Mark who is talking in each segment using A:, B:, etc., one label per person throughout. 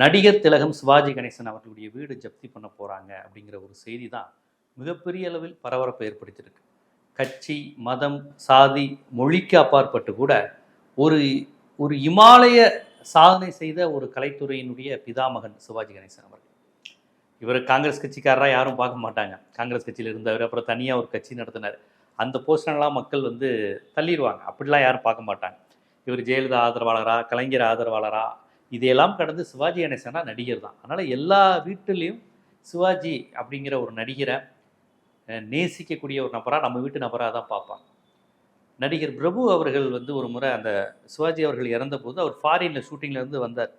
A: நடிகர் திலகம் சிவாஜி கணேசன் அவர்களுடைய வீடு ஜப்தி பண்ண போகிறாங்க அப்படிங்கிற ஒரு செய்தி தான் மிகப்பெரிய அளவில் பரபரப்பை ஏற்படுத்தியிருக்கு. கட்சி மதம் சாதி மொழிக்கு அப்பாற்பட்டு கூட ஒரு ஒரு இமாலய சாதனை செய்த ஒரு கலைத்துறையினுடைய பிதாமகன் சிவாஜி கணேசன் அவர்கள். இவர் காங்கிரஸ் கட்சிக்காரராக யாரும் பார்க்க மாட்டாங்க. காங்கிரஸ் கட்சியில் இருந்தவர் அப்புறம் தனியாக ஒரு கட்சி நடத்தினார். அந்த போஸ்டர்லாம் மக்கள் வந்து தள்ளிடுவாங்க. அப்படிலாம் யாரும் பார்க்க மாட்டாங்க. இவர் ஜெயலலிதா ஆதரவாளரா கலைஞர் ஆதரவாளரா இதையெல்லாம் கடந்து சிவாஜி கணேசனா நடிகர் தான். அதனால் எல்லா வீட்டிலையும் சிவாஜி அப்படிங்கிற ஒரு நடிகரை நேசிக்கக்கூடிய ஒரு நபராக நம்ம வீட்டு நபராக தான் பார்ப்பான் நடிகர் பிரபு அவர்கள் வந்து ஒரு முறை அந்த சிவாஜி அவர்கள் இறந்தபோது அவர் ஃபாரினில் ஷூட்டிங்லேருந்து வந்தார்.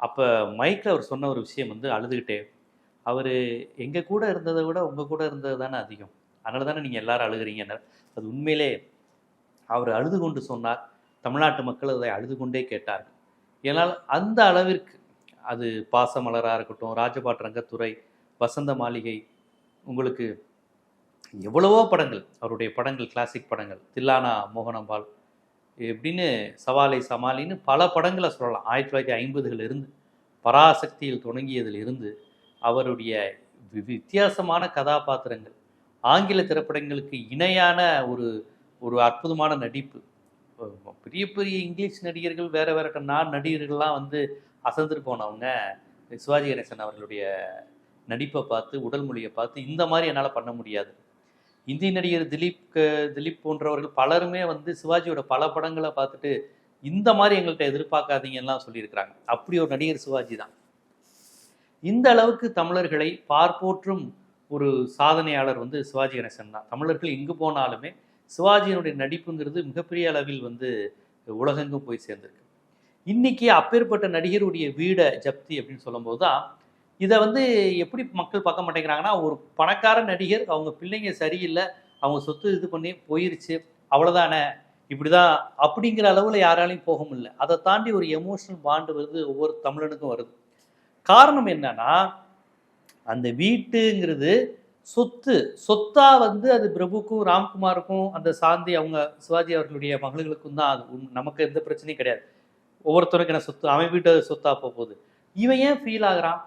A: அப்போ மைக்கில் அவர் சொன்ன ஒரு விஷயம் வந்து அழுதுகிட்டே அவர் எங்கள் கூட இருந்ததை விட உங்கள் கூட இருந்தது தானே அதிகம். அதனால தானே நீங்கள் எல்லாரும் அழுகிறீங்கன்னார் அது உண்மையிலே அவர் அழுது கொண்டு சொன்னார். தமிழ்நாட்டு மக்கள் அதை அழுது கொண்டே கேட்டார்கள். ஏனால் அந்த அளவிற்கு அது பாசமலராக இருக்கட்டும் ராஜபாட் ரங்கத்துறை வசந்த மாளிகை உங்களுக்கு எவ்வளவோ படங்கள் அவருடைய படங்கள் கிளாசிக் படங்கள் தில்லானா மோகனம்பால் எப்படின்னு சவாலை சமாளின்னு பல படங்களை சொல்லலாம். ஆயிரத்தி தொள்ளாயிரத்தி ஐம்பதுகள் இருந்து பராசக்தியில் தொடங்கியதில் இருந்து அவருடைய வி- வித்தியாசமான கதாபாத்திரங்கள் ஆங்கில திரைப்படங்களுக்கு இணையான ஒரு ஒரு அற்புதமான நடிப்பு பெரிய பெரிய இங்கிலீஷ் நடிகர்கள் வேற வேற நான் நடிகர்கள்லாம் வந்து அசந்துட்டு போனவங்க சிவாஜி கணேசன் அவர்களுடைய நடிப்பை பார்த்து உடல் மொழியை பார்த்து இந்த மாதிரி என்னால் பண்ண முடியாது. இந்தி நடிகர் திலீப் க- திலீப் போன்றவர்கள் பலருமே வந்து சிவாஜியோட பல படங்களை பார்த்துட்டு இந்த மாதிரி எங்கள்கிட்ட எதிர்பார்க்காதீங்கலாம் சொல்லியிருக்கிறாங்க. அப்படி ஒரு நடிகர் சிவாஜி தான். இந்த அளவுக்கு தமிழர்களை பார்ப்போற்றும் ஒரு சாதனையாளர் வந்து சிவாஜி கணேசன் தான். தமிழர்கள் எங்கு போனாலுமே சிவாஜியினுடைய நடிப்புங்கிறது மிகப்பெரிய அளவில் வந்து உலகெங்கும் போய் சேர்ந்திருக்கு. இன்னைக்கு அப்பேற்பட்ட நடிகருடைய வீடை ஜப்தி அப்படின்னு சொல்லும்போது தான் இதை வந்து எப்படி மக்கள் பார்க்க மாட்டேங்கிறாங்கன்னா ஒரு பணக்கார நடிகர் அவங்க பிள்ளைங்க சரியில்லை அவங்க சொத்து இது பண்ணி போயிருச்சு அவ்வளோதானே இப்படிதான் அப்படிங்கிற அளவில் யாராலையும் போக முடியல. அதை தாண்டி ஒரு எமோஷனல் பாண்டு வருது ஒவ்வொரு தமிழனுக்கும் வருது. காரணம் என்னன்னா அந்த வீட்டுங்கிறது சொத்து சொத்தா வந்து அது பிரபுக்கும் ராம்குமாருக்கும் அந்த சாந்தி அவங்க சிவாஜி அவர்களுடைய மகளுக்கும் தான் அது. உண்- நமக்கு எந்த பிரச்சனையும் கிடையாது. ஒவ்வொருத்தருக்கும் என்ன சொத்து அவன் வீட்டு சொத்தா போக போகுது. இவன் ஏன் ஃபீல் ஆகுறான்?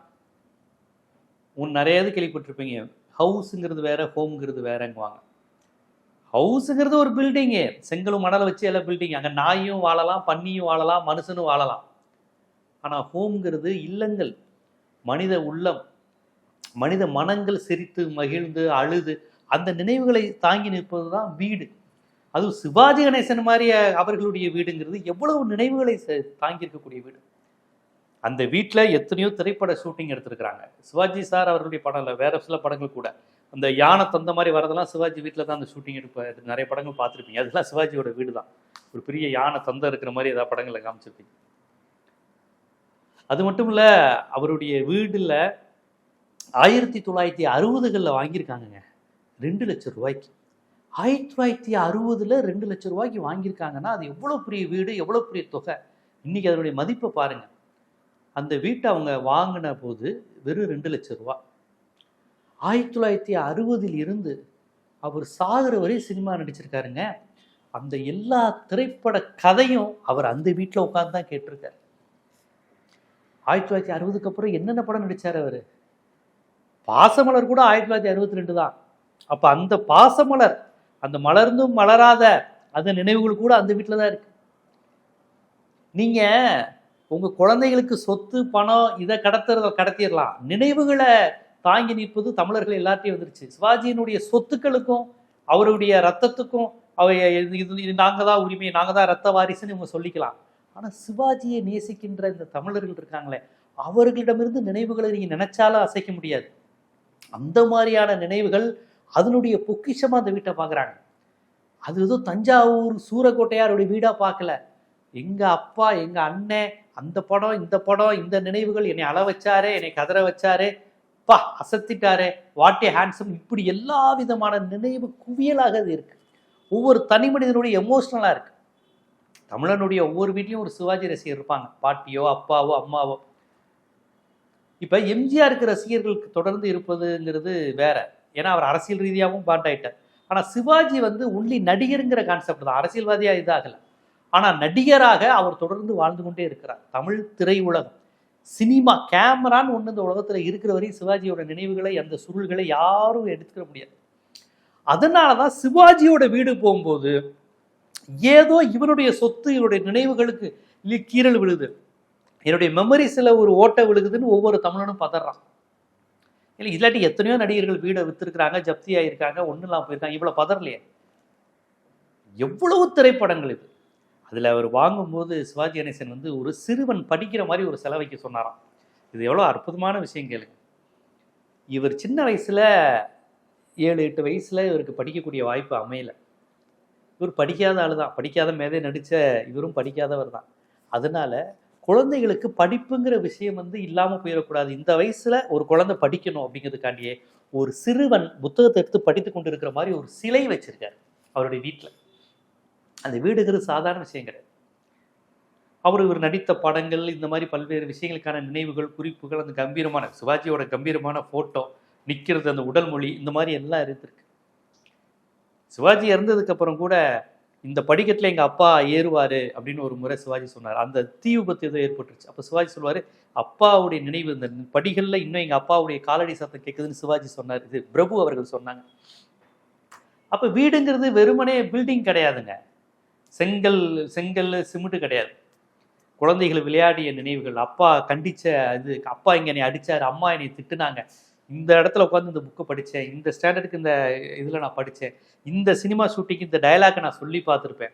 A: உன் நிறைய இது கேள்விப்பட்டிருப்பீங்க. ஹவுஸுங்கிறது வேற ஹோம்ங்கிறது வேறங்குவாங்க. ஹவுஸுங்கிறது ஒரு பில்டிங்கு செங்கலும் மணலை வச்சு எல்லாம் பில்டிங் அங்கே நாயும் வாழலாம் பன்னியும் வாழலாம் மனுஷனும் வாழலாம். ஆனால் ஹோம்ங்கிறது இல்லங்கள். மனித உள்ளம். மனித மனங்கள் சிரித்து மகிழ்ந்து அழுது அந்த நினைவுகளை தாங்கி நிற்பது தான் வீடு. அதுவும் சிவாஜி கணேசன் மாதிரி அவர்களுடைய வீடுங்கிறது எவ்வளவு நினைவுகளை ச- தாங்கி இருக்கக்கூடிய வீடு. அந்த வீட்டில் எத்தனையோ திரைப்பட ஷூட்டிங் எடுத்திருக்கிறாங்க. சிவாஜி சார் அவர்களுடைய படம் இல்லை வேற சில படங்கள் கூட. அந்த யானை தந்த மாதிரி வரதெல்லாம் சிவாஜி வீட்டில் தான் அந்த ஷூட்டிங் எடுப்பார் நிறைய படங்கள் பார்த்துருப்பீங்க. அதெல்லாம் சிவாஜியோட வீடு தான் ஒரு பெரிய யானை தந்த இருக்கிற மாதிரி ஏதாவது படங்களை காமிச்சிருப்பீங்க. அது மட்டும் இல்லை அவருடைய வீடில் ஆயிரத்தி தொள்ளாயிரத்தி அறுபதுகளில் வாங்கியிருக்காங்கங்க. ரெண்டு லட்சம் ரூபாய்க்கு. ஆயிரத்தி தொள்ளாயிரத்தி அறுபதில் ரெண்டு லட்சம் ரூபாய்க்கு வாங்கியிருக்காங்கன்னா அது எவ்வளோ பெரிய வீடு எவ்வளோ பெரிய தொகை? இன்றைக்கி அதனுடைய மதிப்பை பாருங்கள் அந்த வீட்டை அவங்க வாங்கின போது வெறும் ரெண்டு லட்சம் ரூபா. ஆயிரத்தி தொள்ளாயிரத்தி அறுபதில் இருந்து அவர் சாகிற வரை சினிமா நடிச்சிருக்காருங்க. அந்த எல்லா திரைப்பட கதையும் அவர் அந்த வீட்டில் உட்காந்து தான் கேட்டிருக்காரு. ஆயிரத்தி தொள்ளாயிரத்தி அறுபதுக்கு அப்புறம் என்னென்ன படம் நடிச்சார் அவர்? பாசமலர் கூட ஆயிரத்தி தொள்ளாயிரத்தி அறுபத்தி ரெண்டு தான். அப்போ அந்த பாசமலர் அந்த மலர்ந்தும் மலராத அந்த நினைவுகள் கூட அந்த வீட்டில் தான் இருக்கு. நீங்க உங்க குழந்தைகளுக்கு சொத்து பணம் இதை கடத்துறத கடத்திடலாம். நினைவுகளை தாங்கி நிற்பது தமிழர்கள் எல்லாத்தையும் வந்துருச்சு. சிவாஜியினுடைய சொத்துக்களுக்கும் அவருடைய ரத்தத்துக்கும் அவ இது இது நாங்கள் தான் உரிமை நாங்கள் தான் ரத்த வாரிசுன்னு இவங்க சொல்லிக்கலாம். ஆனால் சிவாஜியை நேசிக்கின்ற இந்த தமிழர்கள் இருக்காங்களே அவர்களிடமிருந்து நினைவுகளை நீங்கள் நினைச்சாலும் அசைக்க முடியாது. அந்த மாதிரியான நினைவுகள் அதனுடைய பொக்கிஷமாக அந்த வீட்டை பார்க்குறாங்க. அது எதுவும் தஞ்சாவூர் சூரக்கோட்டையாருடைய வீடாக பார்க்கல. எங்கள் அப்பா எங்கள் அண்ணன் அந்த படம் இந்த படம் இந்த நினைவுகள் என்னை அள வச்சாரே என்னை கதற வச்சாரே பா அசத்திட்டாரே வாட்டே ஹேண்ட்ஸம் இப்படி எல்லா விதமான நினைவு குவியலாக அது இருக்குது ஒவ்வொரு தனி மனிதனுடைய எமோஷ்னலாக இருக்குது தமிழனுடைய ஒவ்வொரு வீட்லேயும் ஒரு சிவாஜி ரசிகர் இருப்பாங்க. பாட்டியோ அப்பாவோ அம்மாவோ இப்போ எம்ஜிஆருக்கு ரசிகர்களுக்கு தொடர்ந்து இருப்பதுங்கிறது வேற. ஏன்னா அவர் அரசியல் ரீதியாகவும் பாண்டாயிட்டார் ஆனால் சிவாஜி வந்து ஒன்லி நடிகருங்கிற கான்செப்ட் தான். அரசியல்வாதியாக இதாகல. ஆனால் நடிகராக அவர் தொடர்ந்து வாழ்ந்து கொண்டே இருக்கிறார். தமிழ் திரையுலகம். சினிமா கேமரான்னு ஒன்று இந்த உலகத்தில் இருக்கிற வரையும் சிவாஜியோட நினைவுகளை அந்த சுருள்களை யாரும் எடுத்துக்கிற முடியாது. அதனால தான் சிவாஜியோட வீடு போகும்போது ஏதோ இவனுடைய சொத்து இவருடைய நினைவுகளுக்கு கீரல் கீறல் விழுது. என்னுடைய மெமரிஸில் ஒரு ஓட்டை விழுகுதுன்னு ஒவ்வொரு தமிழனும் பதறான். இல்லை இல்லாட்டி எத்தனையோ நடிகர்கள் வீடை விற்றுருக்குறாங்க ஜப்தி ஆகியிருக்காங்க ஒன்றும் இல்லாமல் போயிருக்காங்க இவ்வளோ பதறலையே. எவ்வளவு திரைப்படங்கள் இது. அதில் அவர் வாங்கும்போது சிவாஜி கணேசன் வந்து ஒரு சிறுவன் படிக்கிற மாதிரி ஒரு செலவைக்கு சொன்னாராம். இது எவ்வளோ அற்புதமான விஷயம் கேளுங்க. இவர் சின்ன வயசில் ஏழு எட்டு வயசில் இவருக்கு படிக்கக்கூடிய வாய்ப்பு அமையலை. இவர் படிக்காத ஆள் தான் படிக்காத மேதே நடித்த இவரும் படிக்காதவர் தான். அதனால குழந்தைகளுக்கு படிப்புங்கிற விஷயம் வந்து இல்லாமல் போயிடக்கூடாது. இந்த வயசில் ஒரு குழந்தை படிக்கணும் அப்படிங்கிறதுக்காண்டியே ஒரு சிறுவன் புத்தகத்தை எடுத்து படித்து கொண்டு இருக்கிற மாதிரி ஒரு சிலை வச்சிருக்காரு அவருடைய வீட்டில் அந்த வீடுங்கிறது சாதாரண விஷயம் கிடையாது. அவர் இவர் நடித்த படங்கள் இந்த மாதிரி பல்வேறு விஷயங்களுக்கான நினைவுகள் குறிப்புகள் அந்த கம்பீரமான சிவாஜியோட கம்பீரமான ஃபோட்டோ நிற்கிறது அந்த உடல் மொழி இந்த மாதிரி எல்லாம் இருந்திருக்கு. சிவாஜி இறந்ததுக்கு அப்புறம் கூட இந்த படிக்கட்டில் எங்கள் அப்பா ஏறுவார் அப்படின்னு ஒரு முறை சிவாஜி சொன்னார். அந்த தீ விபத்து எதுவும் ஏற்பட்டுருச்சு. அப்போ சிவாஜி சொல்வார் அப்பாவுடைய நினைவு இந்த படிகளில் இன்னும் எங்கள் அப்பாவுடைய காலடி சத்தம் கேட்குதுன்னு சிவாஜி சொன்னார். இது பிரபு அவர்கள் சொன்னாங்க. அப்போ வீடுங்கிறது வெறுமனே பில்டிங் கிடையாதுங்க. செங்கல் செங்கல் சிமெண்ட் கிடையாது. குழந்தைகள் விளையாடிய நினைவுகள். அப்பா கண்டிச்ச இது அப்பா இங்கே என்னை அடிச்சாரு அம்மா என்னை திட்டுனாங்க. இந்த இடத்துல உட்காந்து இந்த புக்கை படித்தேன் இந்த ஸ்டாண்டர்டுக்கு இந்த இதில் நான் படித்தேன் இந்த சினிமா ஷூட்டிங்க்கு இந்த டயலாக்கை நான் சொல்லி பார்த்துருப்பேன்.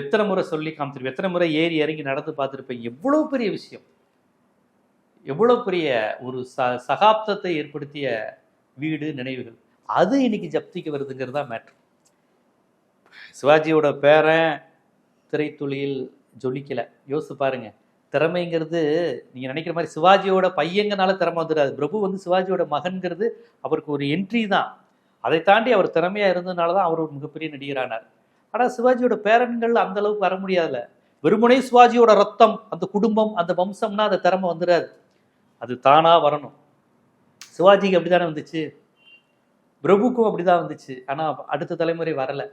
A: எத்தனை முறை சொல்லி காமிச்சிருப்பேன் எத்தனை முறை ஏறி இறங்கி நடந்து பார்த்துருப்பேன். எவ்வளோ பெரிய விஷயம். எவ்வளோ பெரிய ஒரு ச சகாப்தத்தை ஏற்படுத்திய வீடு நினைவுகள். அது இன்னைக்கு ஜப்திக்கு வருதுங்கிறது தான் மேட்ரு சிவாஜியோட பேரன் திரைத்துளியில் ஜொலிக்கலை. யோசிச்சு பாருங்கள் திறமைங்கிறது நீங்கள் நினைக்கிற மாதிரி சிவாஜியோட பையங்கனால திறமை வந்துடாது. பிரபு வந்து சிவாஜியோட மகன்கிறது அவருக்கு ஒரு என்ட்ரி தான். அதை தாண்டி அவர் திறமையாக இருந்ததுனால தான் அவர் ஒரு மிகப்பெரிய நடிகரானார். ஆனால் சிவாஜியோட பேரன்கள் அந்த அளவுக்கு வர முடியாதுல வெறுமனே சிவாஜியோட ரத்தம் அந்த குடும்பம் அந்த வம்சம்னா அந்த திறமை வந்துடாது. அது தானாக வரணும். சிவாஜிக்கு அப்படிதானே வந்துச்சு? பிரபுக்கும் அப்படிதான் வந்துச்சு. ஆனால் அடுத்த தலைமுறை வரலை.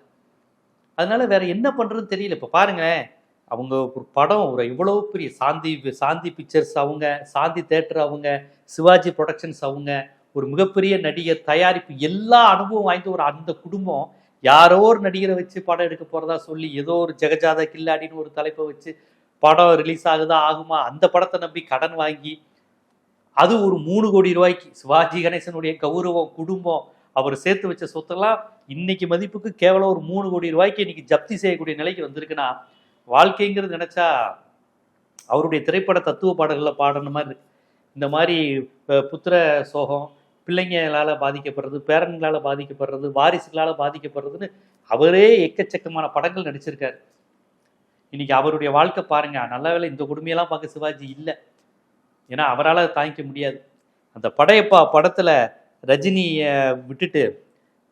A: அதனால வேற என்ன பண்ணுறதுன்னு தெரியல. இப்போ பாருங்களேன். அவங்க ஒரு படம் ஒரு இவ்வளவு பெரிய சாந்தி சாந்தி பிக்சர்ஸ் அவங்க சாந்தி தேட்டர் அவங்க சிவாஜி ப்ரொடக்ஷன்ஸ் அவங்க ஒரு மிகப்பெரிய நடிகர் தயாரிப்பு எல்லா அனுபவம் வாய்ந்த ஒரு அந்த குடும்பம் யாரோ ஒரு நடிகரை வச்சு படம் எடுக்க போறதா சொல்லி ஏதோ ஒரு ஜெகஜாத கில்லாடின்னு ஒரு தலைப்பை வச்சு படம் ரிலீஸ் ஆகுதா ஆகுமா அந்த படத்தை நம்பி கடன் வாங்கி அது ஒரு மூணு கோடி ரூபாய்க்கு சிவாஜி கணேசனுடைய கௌரவம் குடும்பம் அவர் சேர்த்து வச்ச சொத்தெல்லாம் இன்னைக்கு மதிப்புக்கு கேவலம் ஒரு மூணு கோடி ரூபாய்க்கு இன்னைக்கு ஜப்தி செய்யக்கூடிய நிலைக்கு வந்திருக்குன்னா வாழ்க்கைங்கிறது நினச்சா அவருடைய திரைப்பட தத்துவ பாடல்களில் பாடணும் மாதிரி இந்த மாதிரி புத்திர சோகம் பிள்ளைங்களால் பாதிக்கப்படுறது பேரன்களால் பாதிக்கப்படுறது வாரிசுகளால் பாதிக்கப்படுறதுன்னு அவரே எக்கச்சக்கமான படங்கள் நடிச்சிருக்காரு. இன்னைக்கு அவருடைய வாழ்க்கை பாருங்க நல்ல வேலை இந்த கொடுமையெல்லாம் பார்க்க சிவாஜி இல்லை. ஏன்னா அவரால் தாங்கிக்க முடியாது. அந்த படையப்பா படத்தில் ரஜினியை விட்டுட்டு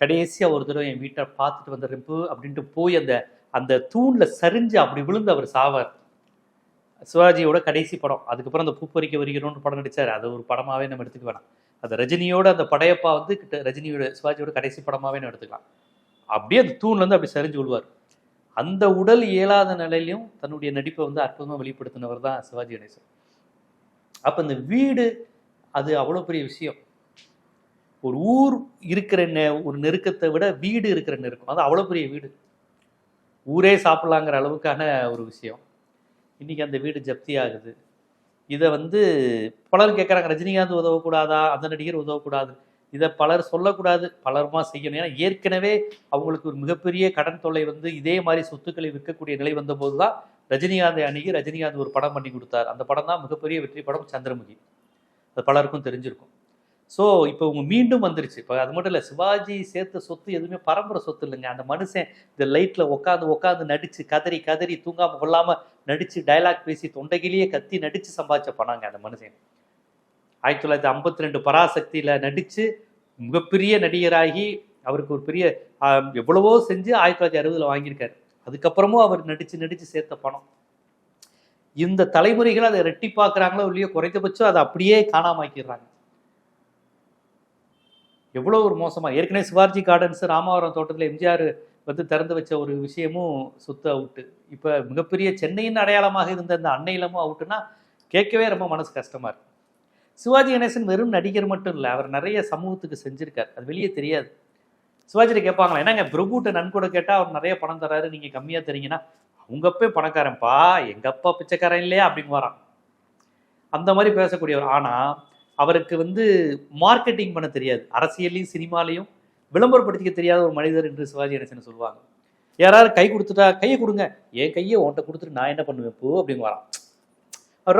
A: கடைசியாக ஒரு தடவை என் வீட்டை பார்த்துட்டு வந்துடுறேன் அப்படின்ட்டு போய் அந்த அந்த தூணில் சரிஞ்சு அப்படி விழுந்து அவர் சாவார். சிவாஜியோட கடைசி படம். அதுக்கப்புறம் அந்த பூப்பறிக்க வருகிறோம்னு படம் நடித்தார் அது ஒரு படமாகவே நம்ம எடுத்துக்க வேணாம். அந்த ரஜினியோட அந்த படையப்பா வந்து கிட்ட ரஜினியோட சிவாஜியோட கடைசி படமாகவே நம்ம எடுத்துக்கலாம். அப்படியே அந்த தூண்லேருந்து அப்படி சரிஞ்சு விழுவார். அந்த உடல் இயலாத நிலையிலையும் தன்னுடைய நடிப்பை வந்து அற்புதமாக வெளிப்படுத்தினவர் தான் சிவாஜி கணேசன். அப்போ இந்த வீடு அது அவ்வளோ பெரிய விஷயம். ஒரு ஊர் இருக்கிற நெ- ஒரு நெருக்கத்தை விட வீடு இருக்கிற நெருக்கம். அது அவ்வளோ பெரிய வீடு. ஊரே சாப்பிட்லாங்கிற அளவுக்கான ஒரு விஷயம். இன்னைக்கு அந்த வீடு ஜப்தி ஆகுது. இதை வந்து பலர் கேட்குறாங்க ரஜினிகாந்த் உதவக்கூடாதா? அந்த நடிகர் உதவக்கூடாது. இதை பலர் சொல்லக்கூடாது பலருமா செய்யணும். ஏன்னா ஏற்கனவே அவங்களுக்கு ஒரு மிகப்பெரிய கடன் தொல்லை வந்து இதே மாதிரி சொத்துக்களை விற்கக்கூடிய நிலை வந்தபோது தான் ரஜினிகாந்தை அணுகி ரஜினிகாந்த் ஒரு படம் பண்ணி கொடுத்தார். அந்த படம் தான் மிகப்பெரிய வெற்றி படம் சந்திரமுகி. அது பலருக்கும் தெரிஞ்சிருக்கும். ஸோ இப்போ இவங்க மீண்டும் வந்துருச்சு. இப்போ அது மட்டும் இல்லை சிவாஜி சேர்த்த சொத்து எதுவுமே பரம்பரை சொத்து இல்லைங்க. அந்த மனுஷன் இந்த லைட்டில் உட்காந்து உட்காந்து நடித்து கதறி கதறி தூங்காமல் கொள்ளாமல் நடித்து டயலாக் பேசி தொண்டைகிலேயே கத்தி நடித்து சம்பாதிச்ச பணங்க அந்த மனுஷன். ஆயிரத்தி தொள்ளாயிரத்தி ஐம்பத்தி ரெண்டு பராசக்தியில் நடித்து மிகப்பெரிய நடிகராகி அவருக்கு ஒரு பெரிய எவ்வளவோ செஞ்சு ஆயிரத்தி தொள்ளாயிரத்தி அறுபதில் வாங்கியிருக்காரு. அதுக்கப்புறமும் அவர் நடித்து நடித்து சேர்த்த பணம். இந்த தலைமுறைகள் அதை ரெட்டிப்பாக்குறாங்களோ இல்லையோ குறைந்தபட்சம் அதை அப்படியே காணாமாக்கிடுறாங்க எவ்வளோ ஒரு மோசமாக ஏற்கனவே சிவாஜி கார்டன்ஸ் ராமாவரம் தோட்டத்தில் எம்ஜிஆர் வந்து திறந்து வச்ச ஒரு விஷயமும் சுத்த அவுட்டு இப்போ மிகப்பெரிய சென்னையின் அடையாளமாக இருந்த அந்த அன்னையிலமும் அவுட்டுனா கேட்கவே ரொம்ப மனசு கஷ்டமாக இருக்கு. சிவாஜி கணேசன் வெறும் நடிகர் மட்டும் இல்லை அவர் நிறைய சமூகத்துக்கு செஞ்சிருக்கார். அது வெளியே தெரியாது. சிவாஜியில் கேட்பாங்களா என்னங்க பிரபுட்ட நன்கொடை கேட்டால் அவர் நிறைய பணம் தராரு நீங்கள் கம்மியாக தரீங்கன்னா? அவங்க அப்பே பணக்காரன்ப்பா எங்கள் அப்பா பிச்சைக்காரன் இல்லையா? அப்படின்னு வரான். அந்த மாதிரி பேசக்கூடியவர். ஆனால் அவருக்கு வந்து மார்க்கெட்டிங் பண்ண தெரியாது. அரசியல்லையும் சினிமாலையும் விளம்பரப்படுத்திக்க தெரியாத ஒரு மனிதர் என்று சிவாஜி கணேசன் சொல்லுவாங்க. யாராவது கை கொடுத்துட்டா கையை கொடுங்க. என் கையை உன்கிட்ட கொடுத்துட்டு நான் என்ன பண்ணுவேன்? போ அப்படின்னு வரான்.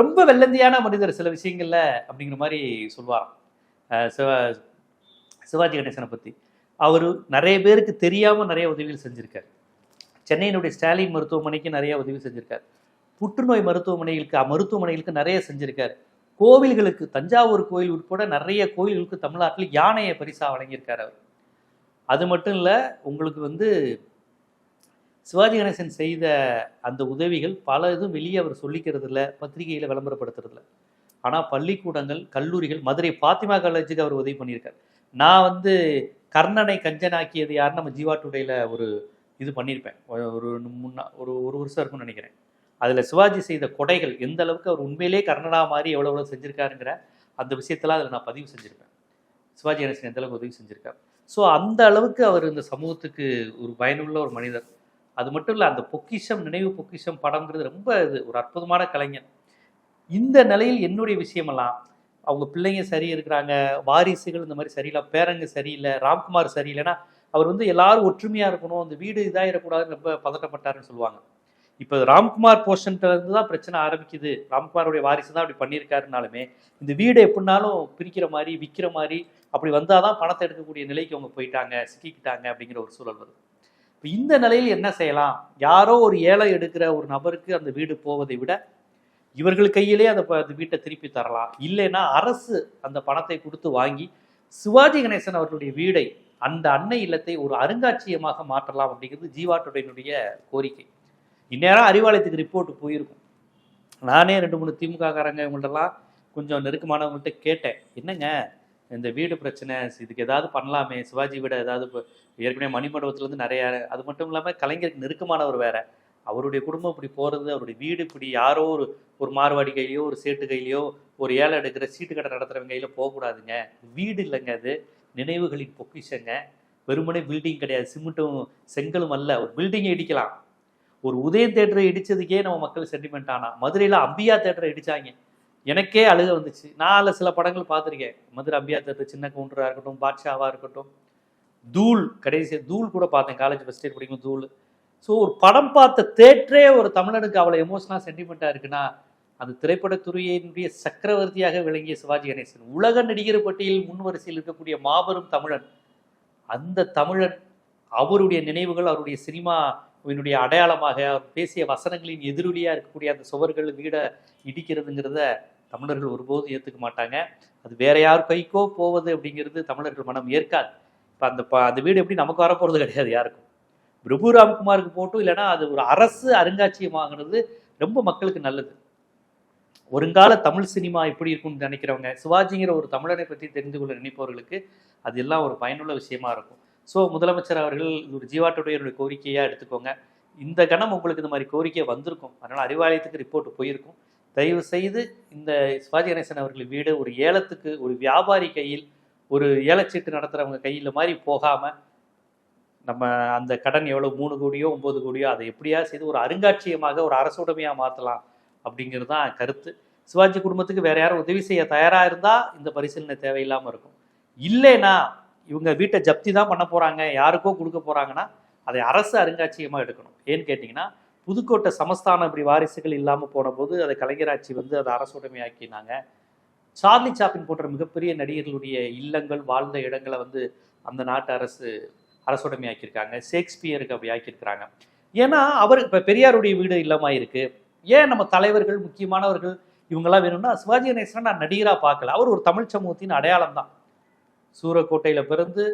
A: ரொம்ப வெள்ளந்தியான மனிதர் சில விஷயங்கள்ல அப்படிங்கிற மாதிரி சொல்லுவாராம். சிவா சிவாஜி கணேசனை பத்தி. அவர் நிறைய பேருக்கு தெரியாம நிறைய உதவிகள் செஞ்சிருக்காரு. சென்னையினுடைய ஸ்டாலின் மருத்துவமனைக்கு நிறைய உதவி செஞ்சிருக்காரு. புற்றுநோய் மருத்துவமனைகளுக்கு மருத்துவமனைகளுக்கு நிறைய செஞ்சிருக்காரு. கோவில்களுக்கு தஞ்சாவூர் கோயில் உட்பட நிறைய கோயில்களுக்கு தமிழ்நாட்டில் யானையை பரிசா வழங்கியிருக்கார் அவர். அது மட்டும் இல்லை உங்களுக்கு வந்து சிவாஜி கணேசன் செய்த அந்த உதவிகள் பல இதுவும் வெளியே அவர் சொல்லிக்கிறது இல்லை பத்திரிகையில் விளம்பரப்படுத்துறது இல்லை ஆனால் பள்ளிக்கூடங்கள் கல்லூரிகள் மதுரை பாத்திமா காலேஜுக்கு அவர் உதவி பண்ணியிருக்கார். நான் வந்து கர்ணனை கஞ்சனாக்கியது யார் நம்ம ஜீவா டுடேல ஒரு இது பண்ணியிருப்பேன். ஒரு- ஒரு முன்னா ஒரு ஒரு வருஷம் இருக்கும்னு நினைக்கிறேன். அதில் சிவாஜி செய்த கொடைகள் எந்த அளவுக்கு அவர் உண்மையிலே கர்ணனா மாதிரி எவ்வளோ எவ்வளோ செஞ்சுருக்காருங்கிற அந்த விஷயத்தெல்லாம் அதில் நான் பதிவு செஞ்சுருப்பேன். சிவாஜி கணேசன் எந்த அளவுக்கு உதவி செஞ்சுருக்கார். ஸோ அந்த அளவுக்கு அவர் இந்த சமூகத்துக்கு ஒரு பயனுள்ள ஒரு மனிதர். அது மட்டும் இல்லை அந்த பொக்கிஷம் நினைவு பொக்கிஷம் படம்ங்கிறது ரொம்ப இது ஒரு அற்புதமான கலைஞர். இந்த நிலையில் என்னுடைய விஷயமெல்லாம் அவங்க பிள்ளைங்க சரி இருக்கிறாங்க வாரிசுகள் இந்த மாதிரி சரியில்லை பேரங்க சரியில்லை ராம்குமார் சரியில்லைன்னா அவர் வந்து எல்லாரும் ஒற்றுமையாக இருக்கணும் அந்த வீடு இதாயிடக்கூடாதுன்னு ரொம்ப பதட்டப்பட்டாருன்னு சொல்லுவாங்க. இப்போ ராம்குமார் போர்ஷன்ல இருந்து தான் பிரச்சனை ஆரம்பிக்குது. ராம்குமாருடைய வாரிசு தான் அப்படி பண்ணியிருக்காருனாலுமே இந்த வீடு எப்படினாலும் பிரிக்கிற மாதிரி விற்கிற மாதிரி அப்படி வந்தாதான் பணத்தை எடுக்கக்கூடிய நிலைக்கு அவங்க போயிட்டாங்க சிக்கிக்கிட்டாங்க அப்படிங்கிற ஒரு சூழல் வருது. இப்போ இந்த நிலையில் என்ன செய்யலாம்? யாரோ ஒரு ஏழை எடுக்கிற ஒரு நபருக்கு அந்த வீடு போவதை விட இவர்கள் கையிலே அந்த ப- அந்த வீட்டை திருப்பி தரலாம். இல்லைன்னா அரசு அந்த பணத்தை கொடுத்து வாங்கி சிவாஜி கணேசன் அவர்களுடைய வீடை அந்த அன்னை இல்லத்தை ஒரு அருங்காட்சியகமாக மாற்றலாம் அப்படிங்கிறது ஜீவாட்டுடையினுடைய கோரிக்கை. இந்நேரம் அறிவாலயத்துக்கு ரிப்போர்ட் போயிருக்கும். நானே ரெண்டு மூணு திமுககாரங்க இவங்கள்ட்டலாம் கொஞ்சம் நெருக்கமானவங்கள்ட்ட கேட்டேன். என்னங்க இந்த வீடு பிரச்சனை இதுக்கு ஏதாவது பண்ணலாமே சிவாஜி வீட ஏதாவது ஏற்கனவே மணிமண்டபத்துலேருந்து நிறைய அது மட்டும் இல்லாமல் கலைஞருக்கு நெருக்கமானவர் வேற. அவருடைய குடும்பம் இப்படி போகிறது அவருடைய வீடு இப்படி யாரோ ஒரு ஒரு மார்வாடி கையிலையோ ஒரு சேட்டு கையிலையோ ஒரு ஏழை எடுக்கிற சீட்டு கடை நடத்துகிறவங்க கையில் போகக்கூடாதுங்க. வீடு இல்லைங்க அது. நினைவுகளின் பொக்கிஷங்க. வெறுமனே பில்டிங் கிடையாது. சிமெண்ட்டும் செங்கலும் அல்ல. ஒரு பில்டிங்கை இடிக்கலாம். ஒரு உதயம் தேட்டரை இடித்ததுக்கே நம்ம மக்கள் சென்டிமெண்ட் ஆனால் மதுரையில் அம்பியா தேட்டரை இடித்தாங்க எனக்கே அழுக வந்துச்சு. நான் அதில் சில படங்கள் பார்த்துருக்கேன். மதுரை அம்பியா தேட்டர் சின்ன கவுண்டராக இருக்கட்டும் பாட்ஷாவாக இருக்கட்டும். தூள் கடைசி தூள் கூட பார்த்தேன். காலேஜ் ஃபஸ்ட் இயர் படிக்கும் தூள். ஸோ ஒரு படம் பார்த்த தேட்டரே ஒரு தமிழனுக்கு அவ்வளோ எமோஷனாக சென்டிமெண்ட்டாக இருக்குன்னா அந்த திரைப்படத்துறையினுடைய சக்கரவர்த்தியாக விளங்கிய சிவாஜி கணேசன். உலக நடிகர் பட்டியல் முன் வரிசையில் இருக்கக்கூடிய மாபெரும் தமிழன். அந்த தமிழன் அவருடைய நினைவுகள் அவருடைய சினிமா சினிமாவினுடைய அடையாளமாக அவர் பேசிய வசனங்களின் எதிரொலியாக இருக்கக்கூடிய அந்த சுவர்கள் வீடை இடிக்கிறதுங்கிறத தமிழர்கள் ஒருபோதும் ஏற்றுக்க மாட்டாங்க. அது வேற யார் கைக்கோ போவது அப்படிங்கிறது தமிழர்கள் மனம் ஏற்காது. இப்போ அந்த ப அந்த வீடு எப்படி நமக்கு வரப்போகிறது கிடையாது யாருக்கும். பிரபு ராம்குமாருக்கு போட்டும் இல்லைன்னா அது ஒரு அரசு அருங்காட்சியகமாகிறது ரொம்ப மக்களுக்கு நல்லது. ஒருங்கால தமிழ் சினிமா எப்படி இருக்கும்னு நினைக்கிறவங்க சிவாஜிங்கிற ஒரு தமிழனை பற்றி தெரிந்து கொள்ள நினைப்பவர்களுக்கு அது எல்லாம் ஒரு பயனுள்ள விஷயமா இருக்கும். ஸோ முதலமைச்சர் அவர்கள் இது ஒரு ஜீவாட்டுடையருடைய கோரிக்கையாக எடுத்துக்கோங்க. இந்த கணம் உங்களுக்கு இந்த மாதிரி கோரிக்கை வந்திருக்கும். அதனால் அறிவாலயத்துக்கு ரிப்போர்ட் போயிருக்கும். தயவு செய்து இந்த சிவாஜி கணேசன் அவர்கள் வீடு ஒரு ஏலத்துக்கு ஒரு வியாபாரி கையில் ஒரு ஏலச்சீட்டு நடத்துகிறவங்க கையில் மாதிரி போகாமல் நம்ம அந்த கடன் எவ்வளோ மூணு கோடியோ ஒம்பது கோடியோ அதை எப்படியா செய்து ஒரு அருங்காட்சியகமாக ஒரு அரசுடைமையாக மாற்றலாம் அப்படிங்கிறது தான் கருத்து. சிவாஜி குடும்பத்துக்கு வேற யாரும் உதவி செய்ய தயாராக இருந்தால் இந்த பரிசீலனை தேவையில்லாமல் இருக்கும். இல்லைன்னா இவங்க வீட்டை ஜப்தி தான் பண்ண போகிறாங்க யாருக்கோ கொடுக்க போகிறாங்கன்னா அதை அரசு அருங்காட்சியகமாக எடுக்கணும். ஏன்னு கேட்டிங்கன்னா புதுக்கோட்டை சமஸ்தானம் இப்படி வாரிசுகள் இல்லாமல் போன போது அதை கலைஞராட்சி வந்து அதை அரசுடைமையாக்கினாங்க சார்லி சாப்பின் போன்ற மிகப்பெரிய நடிகர்களுடைய இல்லங்கள் வாழ்ந்த இடங்களை வந்து அந்த நாட்டு அரசு அரசுடைமையாக்கியிருக்காங்க ஷேக்ஸ்பியருக்கு அப்படி ஆக்கியிருக்கிறாங்க ஏன்னா அவர் இப்போ பெரியாருடைய வீடு இல்லமாக இருக்குது ஏன் நம்ம தலைவர்கள் முக்கியமானவர்கள் இவங்கெல்லாம் வேணும்னா சிவாஜி கணேசனை நான் நடிகராக பார்க்கல. அவர் ஒரு தமிழ் சமூகத்தின் அடையாளம் தான் சூரக்கோட்டையில் பிறந்து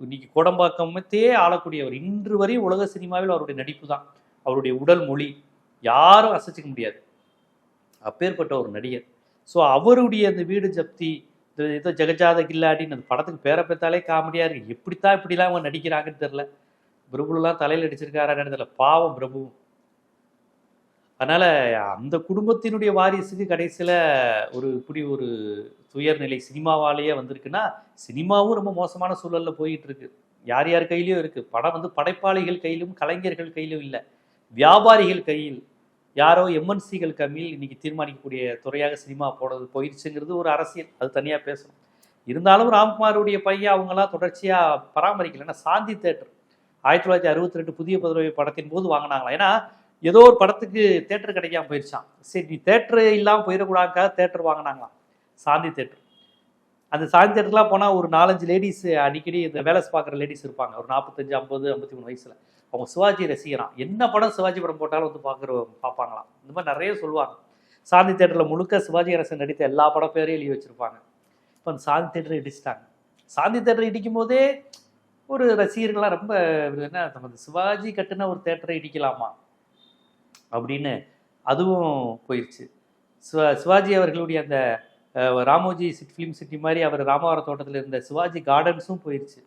A: இன்னைக்கு கோடம்பாக்கமத்தையே ஆளக்கூடியவர். இன்று வரையும் உலக சினிமாவில் அவருடைய நடிப்பு தான் அவருடைய உடல் மொழி யாரும் அசைச்சிக்க முடியாது. அப்பேற்பட்ட ஒரு நடிகர். ஸோ அவருடைய அந்த வீடு ஜப்தி இந்த ஏதோ ஜெகஜாத கில்லாடின்னு அந்த படத்துக்கு பேரை பெற்றாலே காமெடியாக இருக்கு. எப்படித்தான் இப்படிலாம் அவங்க நடிக்கிறாங்கன்னு தெரில பிரபுலாம் தலையில் அடிச்சிருக்காரான்னு தெரியல. பாவம் பிரபு. அதனால் அந்த குடும்பத்தினுடைய வாரிசுக்கு கடைசியில் ஒரு இப்படி ஒரு துயர்நிலை சினிமாவாலேயே வந்திருக்குன்னா சினிமாவும் ரொம்ப மோசமான சூழலில் போயிட்டு இருக்கு யார் யார் கையிலையும் இருக்கு. படம் வந்து படைப்பாளிகள் கையிலும் கலைஞர்கள் கையிலும் இல்லை. வியாபாரிகள் கையில். யாரோ எம்என்சிகள் கம்மியில் இன்னைக்கு தீர்மானிக்கக்கூடிய துறையாக சினிமா போனது போயிடுச்சுங்கிறது ஒரு அரசியல். அது தனியாக பேசணும். இருந்தாலும் ராம்குமாருடைய பையன் அவங்களாம் தொடர்ச்சியாக பராமரிக்கல. ஏன்னா சாந்தி தேட்டர் ஆயிரத்தி தொள்ளாயிரத்தி அறுபத்தி ரெண்டு புதிய பதவி படத்தின் போது வாங்கினாங்களாம். ஏன்னா ஏதோ ஒரு படத்துக்கு தேட்டர் கிடைக்காம போயிடுச்சான் சரி நீ தேட்டர் இல்லாமல் போயிடக்கூடாதுக்காக தேட்டர் வாங்கினாங்களாம். சாந்தி தேட்டர். அந்த சாந்தி தேட்டர்லாம் போனால் ஒரு நாலஞ்சு லேடிஸ் அடிக்கடி இந்த வேலை பார்க்குற லேடிஸ் இருப்பாங்க. ஒரு நாற்பத்தஞ்சு ஐம்பது ஐம்பத்தி மூணு வயசில். அவங்க சிவாஜி ரசிகரான் என்ன படம் சிவாஜி படம் போட்டாலும் வந்து பார்க்குற பார்ப்பாங்களாம். இந்த மாதிரி நிறைய சொல்லுவாங்க. சாந்தி தேட்டரில் முழுக்க சிவாஜி அரசன் நடித்த எல்லா படம் பேரையும் எழுதி வச்சுருப்பாங்க. இப்போ அந்த சாந்தி தேட்டரை இடிச்சிட்டாங்க. சாந்தி தேட்டரை இடிக்கும் போதே ஒரு ரசிகர்கள்லாம் ரொம்ப என்ன நம்ம சிவாஜி கட்டுன ஒரு தேட்டரை இடிக்கலாமா? அப்படின்னு அதுவும் போயிடுச்சு சிவா சிவாஜி அவர்களுடைய அந்த ராமோஜி சிட் ஃபிலிம் சிட்டி மாதிரி அவர் ராமவரம் தோட்டத்தில் இருந்த சிவாஜி கார்டன்ஸும் போயிடுச்சு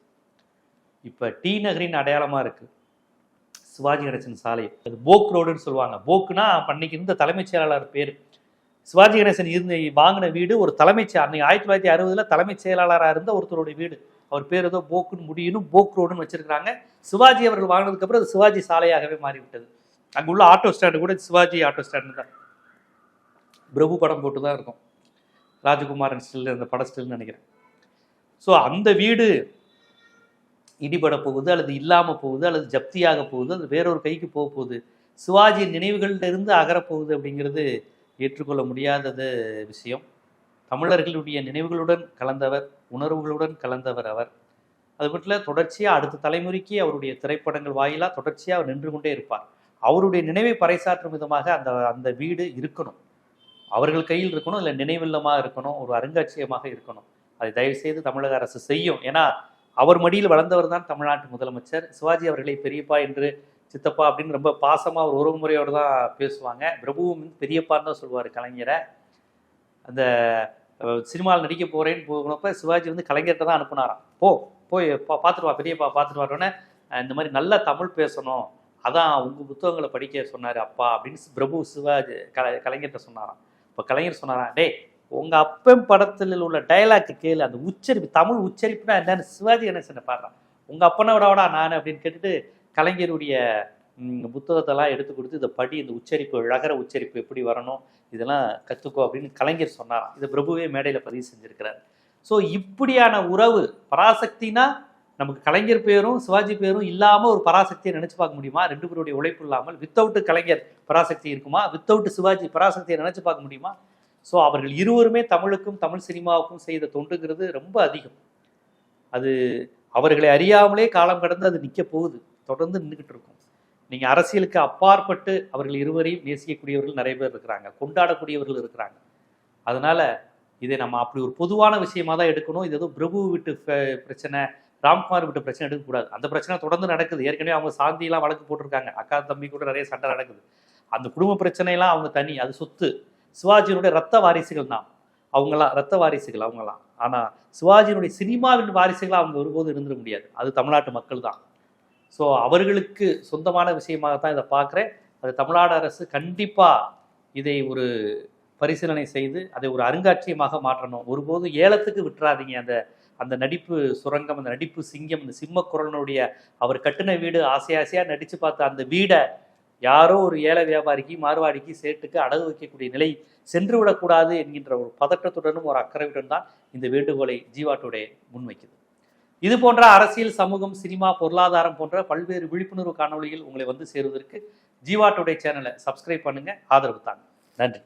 A: இப்போ டி நகரின் அடையாளமாக இருக்குது சிவாஜி கணேசன் சாலை. அது போக் ரோடுன்னு சொல்லுவாங்க. போக்குனா அன்னைக்கு இருந்த தலைமைச் செயலாளர் பேர். சிவாஜி கணேசன் இருந்த வாங்கின வீடு ஒரு தலைமைச் அன்னைக்கு ஆயிரத்தி தொள்ளாயிரத்தி அறுபதில் தலைமைச் செயலாளராக இருந்த ஒருத்தருடைய வீடு. அவர் பேர் ஏதோ போக்குன்னு முடியணும் போக் ரோடுன்னு வச்சுருக்கிறாங்க. சிவாஜி அவர்கள் வாங்கினதுக்கப்புறம் அது சிவாஜி சாலையாகவே மாறிவிட்டது. அங்கே உள்ள ஆட்டோ ஸ்டாண்டு கூட சிவாஜி ஆட்டோ ஸ்டாண்டு தான். பிரபு படம் போட்டு தான் இருக்கும். ராஜகுமாரன் ஸ்டில் அந்த பட ஸ்டில்னு நினைக்கிறேன். ஸோ அந்த வீடு இடிபட போகுது அல்லது இல்லாமல் போகுது அல்லது ஜப்தியாக போகுது அது வேறொரு கைக்கு போக போகுது. சிவாஜியின் நினைவுகள்ல இருந்து அகரப்போகுது அப்படிங்கிறது ஏற்றுக்கொள்ள முடியாதது விஷயம். தமிழர்களுடைய நினைவுகளுடன் கலந்தவர் உணர்வுகளுடன் கலந்தவர் அவர். அது மட்டும் இல்லை தொடர்ச்சியாக அடுத்த தலைமுறைக்கு அவருடைய திரைப்படங்கள் வாயிலாக தொடர்ச்சியாக அவர் நின்று கொண்டே இருப்பார். அவருடைய நினைவை பறைசாற்றும் விதமாக அந்த அந்த வீடு இருக்கணும். அவர்கள் கையில் இருக்கணும் இல்லை நினைவில்லமாக இருக்கணும் ஒரு அருங்காட்சியகமாக இருக்கணும். அதை தயவு செய்து தமிழக அரசு செய்யும். ஏன்னா அவர் மடியில் வளர்ந்தவர் தான் தமிழ்நாட்டு முதலமைச்சர். சிவாஜி அவர்களை பெரியப்பா என்று சித்தப்பா அப்படின்னு ரொம்ப பாசமாக ஒரு உறவு முறையோடு தான் பேசுவாங்க. பிரபுவும் வந்து பெரியப்பான்னு தான் சொல்லுவார் கலைஞரை. அந்த சினிமாவில் நடிக்க போகிறேன்னு போனப்ப சிவாஜி வந்து கலைஞர்கிட்ட தான் அனுப்புனாராம். போ போய் பா பார்த்துட்டு வா பெரியப்பா பார்த்துட்டு வாரோன்னே இந்த மாதிரி நல்லா தமிழ் பேசணும். அதான் உங்கள் புத்தகங்களை படிக்க சொன்னார் அப்பா அப்படின்னு பிரபு சிவாஜி கலை கலைஞர்கிட்ட சொன்னாராம். இப்போ கலைஞர் சொன்னாரா டேய் உங்கள் அப்பன் படத்தில் உள்ள டைலாக்கு கேளு அந்த உச்சரிப்பு தமிழ் உச்சரிப்புனா என்னன்னு சிவாஜி கணேசனை பாடுறான்? உங்கள் அப்பனை விடவாடா நான்? அப்படின்னு கேட்டுட்டு கலைஞருடைய புத்தகத்தெல்லாம் எடுத்து கொடுத்து இதை படி இந்த உச்சரிப்பு இழகர உச்சரிப்பு எப்படி வரணும் இதெல்லாம் கற்றுக்கோ அப்படின்னு கலைஞர் சொன்னாராம். இதை பிரபுவே மேடையில் பதிவு செஞ்சுருக்கிறார். ஸோ இப்படியான உறவு பராசக்தினா நமக்கு கலைஞர் பேரும் சிவாஜி பேரும் இல்லாமல் ஒரு பராசக்தியை நினச்சி பார்க்க முடியுமா? ரெண்டு பேருடைய உழைப்பு இல்லாமல். வித்தவுட்டு கலைஞர் பராசக்தி இருக்குமா? வித்தவுட்டு சிவாஜி பராசக்தியை நினச்சி பார்க்க முடியுமா? ஸோ அவர்கள் இருவருமே தமிழுக்கும் தமிழ் சினிமாவுக்கும் செய்த தொண்டுங்கிறது ரொம்ப அதிகம். அது அவர்களை அறியாமலே காலம் கடந்து அது நிற்க போகுது. தொடர்ந்து நின்றுக்கிட்டு இருக்கும். நீங்கள் அரசியலுக்கு அப்பாற்பட்டு அவர்கள் இருவரையும் நேசிக்கக்கூடியவர்கள் நிறைய பேர் இருக்கிறாங்க. கொண்டாடக்கூடியவர்கள் இருக்கிறாங்க. அதனால இதை நம்ம அப்படி ஒரு பொதுவான விஷயமா தான் எடுக்கணும். இது ஏதோ பிரபு விட்டு பிரச்சனை ராம்குமார் விட்டு பிரச்சனை எடுக்கக்கூடாது. அந்த பிரச்சனை தொடர்ந்து நடக்குது. ஏற்கனவே அவங்க சாந்தியெல்லாம் வழக்கு போட்டிருக்காங்க. அக்கா தம்பி கூட நிறைய சண்டை நடக்குது. அந்த குடும்ப பிரச்சனையெல்லாம் அவங்க தனி. அது சொத்து. சிவாஜியினுடைய ரத்த வாரிசுகள் தான். அவங்களாம் ரத்த வாரிசுகள் அவங்களாம். ஆனால் சிவாஜியினுடைய சினிமாவின் வாரிசுகளாக அவங்க ஒருபோதும் இருந்துட முடியாது. அது தமிழ்நாட்டு மக்கள் தான். ஸோ அவர்களுக்கு சொந்தமான விஷயமாக தான் இதை பார்க்குறேன். அது தமிழ்நாடு அரசு கண்டிப்பாக இதை ஒரு பரிசீலனை செய்து அதை ஒரு அருங்காட்சியகமாக மாற்றணும். ஒருபோதும் ஏலத்துக்கு விட்டுறாதீங்க அந்த அந்த நடிப்பு சுரங்கம் அந்த நடிப்பு சிங்கம் அந்த சிம்மக்குரலனுடைய அவர் கட்டின வீடு ஆசை ஆசையாக நடித்து பார்த்த அந்த வீடை யாரோ ஒரு ஏழை வியாபாரிக்கு மார்வாடிக்கு சேட்டுக்கு அடகு வைக்கக்கூடிய நிலை சென்று விடக்கூடாது என்கின்ற ஒரு பதட்டத்துடனும் ஒரு அக்கறையுடன் தான் இந்த வேண்டுகோளை ஜீவாட்டுடைய முன்வைக்குது. இது போன்ற அரசியல் சமூகம் சினிமா பொருளாதாரம் போன்ற பல்வேறு விழிப்புணர்வு காணொளிகள் உங்களை வந்து சேருவதற்கு ஜீவாட்டுடைய சேனலை சப்ஸ்கிரைப் பண்ணுங்க. ஆதரவு தாங்க. நன்றி.